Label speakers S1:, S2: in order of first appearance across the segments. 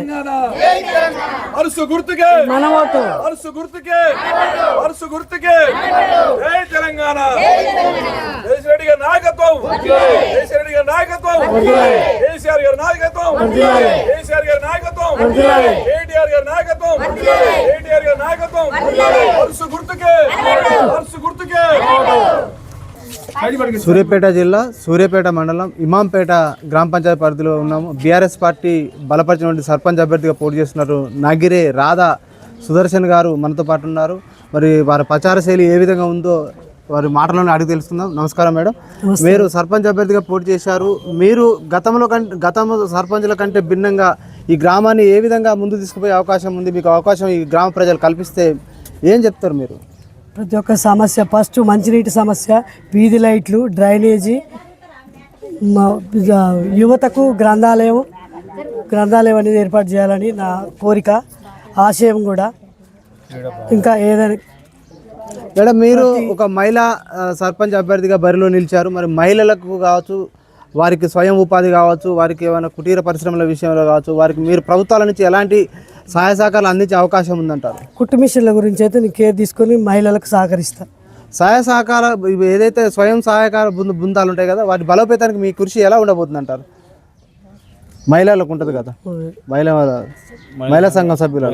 S1: తెలంగాణ. అరుసు గుర్తుకే.
S2: మనమోటు
S1: అరుసు గుర్తుకే. అరుసు గుర్తుకే. జై తెలంగాణ. కేసీఆర్ గారి నాయకత్వం. కేసీఆర్ గారి నాయకత్వం. కేసీఆర్ గారి నాయకత్వం. కేసీఆర్ గారి నాయకత్వం. కేటీఆర్ గారి నాయకత్వం. కేటీఆర్ గారి నాయకత్వం అరుసు గుర్తుకే అరుసు గుర్తుకే
S3: సూర్యాపేట జిల్లా సూర్యాపేట మండలం ఇమాంపేట గ్రామ పంచాయతీ పరిధిలో ఉన్నాము. బీఆర్ఎస్ పార్టీ బలపరిచినటువంటి సర్పంచ్ అభ్యర్థిగా పోటీ చేస్తున్నారు నాగిరే రాధా సుదర్శన్ గారు మనతో పాటు ఉన్నారు. మరి వారి ప్రచార శైలి ఏ విధంగా ఉందో వారి మాటలను అడిగి తెలుసుకుందాం. నమస్కారం మేడం. మీరు సర్పంచ్ అభ్యర్థిగా పోటీ చేశారు. మీరు గతంలో కంటే గతం సర్పంచుల కంటే భిన్నంగా ఈ గ్రామాన్ని ఏ విధంగా ముందు తీసుకుపోయే అవకాశం ఉంది? మీకు అవకాశం ఈ గ్రామ ప్రజలు కల్పిస్తే ఏం చెప్తారు మీరు?
S2: ప్రతి ఒక్క సమస్య ఫస్ట్ మంచినీటి సమస్య వీధి లైట్లు డ్రైనేజీ యువతకు గ్రంథాలయం గ్రంథాలయం అనేది ఏర్పాటు చేయాలని నా కోరిక ఆశయం కూడా. ఇంకా ఏదైనా
S3: మేడం మీరు ఒక మహిళా సర్పంచ్ అభ్యర్థిగా బరిలో నిలిచారు. మరి మహిళలకు కావచ్చు వారికి స్వయం ఉపాధి కావచ్చు వారికి ఏమైనా కుటీర పరిశ్రమల విషయంలో కావచ్చు వారికి మీరు ప్రభుత్వాల నుంచి ఎలాంటి సహాయ సహకారాలు అందించే అవకాశం ఉందంటారు?
S2: కుట్టు మిషన్ల గురించి అయితే నేను కేర్ తీసుకొని మహిళలకు సహకరిస్తా.
S3: సహాయ సహకార ఏదైతే స్వయం సహాయకార బృంద బృందాలు ఉంటాయి కదా వాటి బలోపేతానికి మీ కృషి ఎలా ఉండబోతుంది అంటారు మహిళలకు ఉంటుంది కదా? మహిళా మహిళా సంఘం సభ్యులు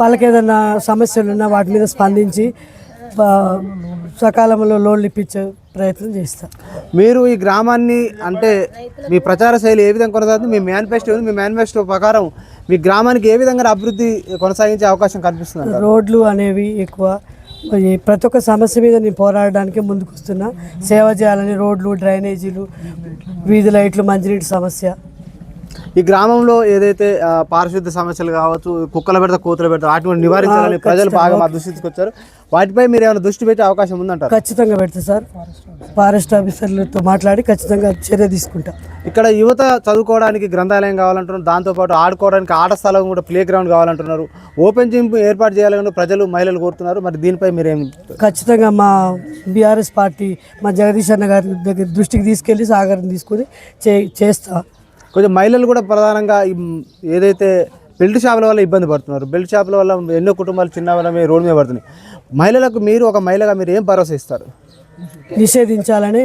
S2: వాళ్ళకి ఏదైనా సమస్యలు ఉన్నా వాటి మీద స్పందించి సకాలంలో లోన్లు ఇప్పించే ప్రయత్నం చేస్తా.
S3: మీరు ఈ గ్రామాన్ని అంటే మీ ప్రచార శైలి ఏ విధంగా కొనసాగుతుంది? మీ మేనిఫెస్టో మీ మేనిఫెస్టో ప్రకారం మీ గ్రామానికి ఏ విధంగా అభివృద్ధి కొనసాగించే అవకాశం కనిపిస్తుంది?
S2: రోడ్లు అనేవి ఎక్కువ. ప్రతి ఒక్క సమస్య మీద నేను పోరాడడానికి ముందుకు వస్తున్నా సేవ చేయాలని రోడ్లు డ్రైనేజీలు వీధి లైట్లు మంచినీటి సమస్య.
S3: ఈ గ్రామంలో ఏదైతే పారిశుద్ధ్య సమస్యలు కావచ్చు కుక్కల పెడతా కూతులు పెడతా వాటిని నివారించాలని ప్రజలు బాగా మా వాటిపై మీరు ఏమైనా దృష్టి పెట్టే అవకాశం ఉందంటారు?
S2: ఖచ్చితంగా పెడతా సార్. ఫారెస్ట్ ఆఫీసర్లతో మాట్లాడి ఖచ్చితంగా చర్య తీసుకుంటా.
S3: ఇక్కడ యువత చదువుకోవడానికి గ్రంథాలయం కావాలంటున్నారు. దాంతోపాటు ఆడుకోవడానికి ఆట స్థలం కూడా ప్లే గ్రౌండ్ కావాలంటున్నారు. ఓపెన్ జిమ్ ఏర్పాటు చేయాలని ప్రజలు మహిళలు కోరుతున్నారు. మరి దీనిపై మీరేం
S2: ఖచ్చితంగా మా బీఆర్ఎస్ పార్టీ మా జగదీష్ అన్న గారి దగ్గర దృష్టికి తీసుకెళ్ళి సాగరం తీసుకొని చే చేస్తా.
S3: కొంచెం మహిళలు కూడా ప్రధానంగా ఏదైతే బెల్ట్ షాపుల వల్ల ఇబ్బంది పడుతున్నారు. బెల్ట్ షాపుల వల్ల ఎన్నో కుటుంబాలు చిన్న వాళ్ళ రోడ్డు మీద పడుతున్నాయి. మహిళలకు మీరు ఒక మహిళగా మీరు ఏం భరోసా ఇస్తారు?
S2: నిషేధించాలని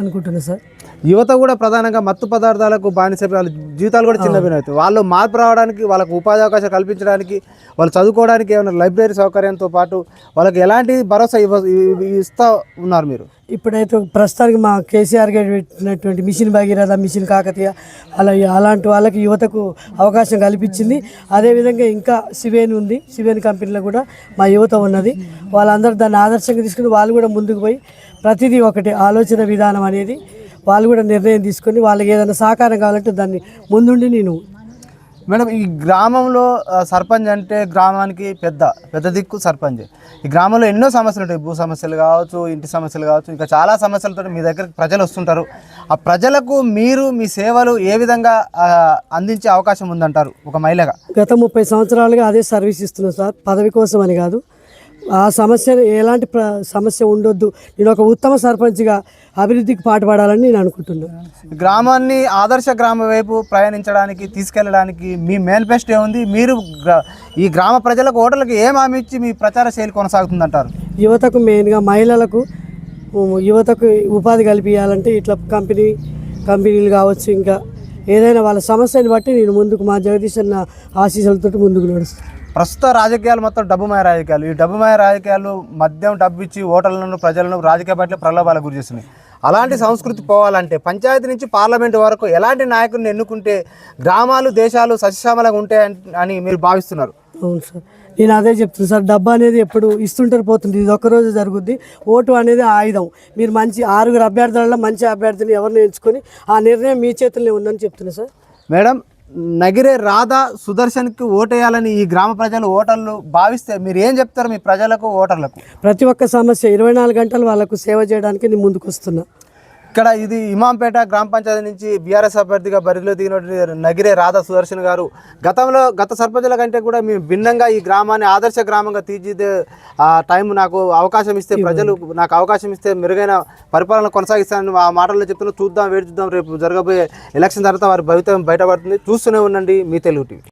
S2: అనుకుంటున్నాను సార్.
S3: యువత కూడా ప్రధానంగా మత్తు పదార్థాలకు బానిస వాళ్ళ జీవితాలు కూడా చిన్న అవుతాయి వాళ్ళు మార్పు రావడానికి వాళ్ళకు ఉపాధి అవకాశాలు కల్పించడానికి వాళ్ళు చదువుకోవడానికి ఏమైనా లైబ్రరీ సౌకర్యంతో పాటు వాళ్ళకి ఎలాంటి భరోసా ఇవ్వ ఇస్తా ఉన్నారు మీరు?
S2: ఇప్పుడైతే ప్రస్తుతానికి మా కేసీఆర్ గారు పెట్టినటువంటి మిషన్ భగీరథ మిషన్ కాకతీయ అలా అలాంటి వాళ్ళకి యువతకు అవకాశం కల్పించింది. అదేవిధంగా ఇంకా సివేన్ ఉంది. సివేన్ కంపెనీలో కూడా మా యువత ఉన్నది. వాళ్ళందరూ దాన్ని ఆదర్శంగా తీసుకుని వాళ్ళు కూడా ముందుకు పోయి ప్రతిదీ ఒకటి ఆలోచన విధానం అనేది వాళ్ళు కూడా నిర్ణయం తీసుకొని వాళ్ళకి ఏదైనా సహకారం కావాలంటే దాన్ని ముందుండి నేను.
S3: మేడం ఈ గ్రామంలో సర్పంచ్ అంటే గ్రామానికి పెద్ద పెద్ద దిక్కు సర్పంచ్. ఈ గ్రామంలో ఎన్నో సమస్యలు ఉంటాయి. భూ సమస్యలు కావచ్చు ఇంటి సమస్యలు కావచ్చు ఇంకా చాలా సమస్యలతో మీ దగ్గరికి ప్రజలు వస్తుంటారు. ఆ ప్రజలకు మీరు మీ సేవలు ఏ విధంగా అందించే అవకాశం ఉందంటారు ఒక మహిళగా?
S2: గత ముప్పై సంవత్సరాలుగా అదే సర్వీస్ ఇస్తున్నాను సార్. పదవి కోసం అని కాదు. ఆ సమస్య ఎలాంటి సమస్య ఉండొద్దు. నేను ఒక ఉత్తమ సర్పంచ్గా అభివృద్ధికి పాటుపడాలని నేను అనుకుంటున్నాను
S3: గ్రామాన్ని ఆదర్శ గ్రామ వైపు ప్రయాణించడానికి తీసుకెళ్ళడానికి మీ మేనిఫెస్టో ఏముంది? మీరు ఈ గ్రామ ప్రజలకు ఓటర్లకు ఏం హామీ ఇచ్చి మీ ప్రచార శైలి కొనసాగుతుందంటారు?
S2: యువతకు మెయిన్గా మహిళలకు యువతకు ఉపాధి కల్పించాలంటే ఇట్లా కంపెనీ కంపెనీలు కావచ్చు ఇంకా ఏదైనా వాళ్ళ సమస్యని బట్టి నేను ముందుకు మా జగదీష్ అన్న ఆశీస్సులతో ముందుకు నడుస్తాను
S3: ప్రస్తుత రాజకీయాలు మొత్తం డబ్బుమయ రాజకీయాలు. ఈ డబ్బుమయ రాజకీయాలు మద్యం డబ్బు ఇచ్చి ఓటర్లను ప్రజలను రాజకీయ పార్టీల ప్రలోభాలకు గురి చేస్తున్నాయి. అలాంటి సంస్కృతి పోవాలంటే పంచాయతీ నుంచి పార్లమెంట్ వరకు ఎలాంటి నాయకుడిని ఎన్నుకుంటే గ్రామాలు దేశాలు సస్యశ్యామలంగా ఉంటాయి అని మీరు భావిస్తున్నారు?
S2: అవును సార్. నేను అదే చెప్తున్నాను సార్. డబ్బా అనేది ఎప్పుడు ఇస్తుంటారు పోతుంది. ఇది ఒక్కరోజు జరుగుద్ది. ఓటు అనేది ఆయుధం. మీరు మంచి ఆరుగురు అభ్యర్థులలో మంచి అభ్యర్థిని ఎవరిని ఎంచుకొని ఆ నిర్ణయం మీ చేతుల్లో ఉందని చెప్తున్నా సార్.
S3: మేడం నగిరే రాధా సుదర్శన్కి ఓటేయాలని ఈ గ్రామ ప్రజలు ఓటర్లు భావిస్తే మీరు ఏం చెప్తారు మీ ప్రజలకు ఓటర్లకు?
S2: ప్రతి ఒక్క సమస్య ఇరవై నాలుగు గంటలు వాళ్ళకు సేవ చేయడానికి నేను ముందుకు వస్తున్నా
S3: ఇక్కడ ఇది ఇమాంపేట గ్రామ పంచాయతీ నుంచి బీఆర్ఎస్ అభ్యర్థిగా బరిలో దిగినటువంటి నగిరే రాధా సుదర్శన్ గారు. గతంలో గత సర్పంచుల కంటే కూడా మేము భిన్నంగా ఈ గ్రామాన్ని ఆదర్శ గ్రామంగా తీర్చిదే ఆ టైం నాకు అవకాశం ఇస్తే ప్రజలు నాకు అవకాశం ఇస్తే మెరుగైన పరిపాలన కొనసాగిస్తానని ఆ మాటల్లో చెప్తున్నా. చూద్దాం వేడి చూద్దాం. రేపు జరగబోయే ఎలక్షన్ తర్వాత వారి భవితం బయటపడుతుంది. చూస్తూనే ఉండండి. మీ తెలుగు టీవీ.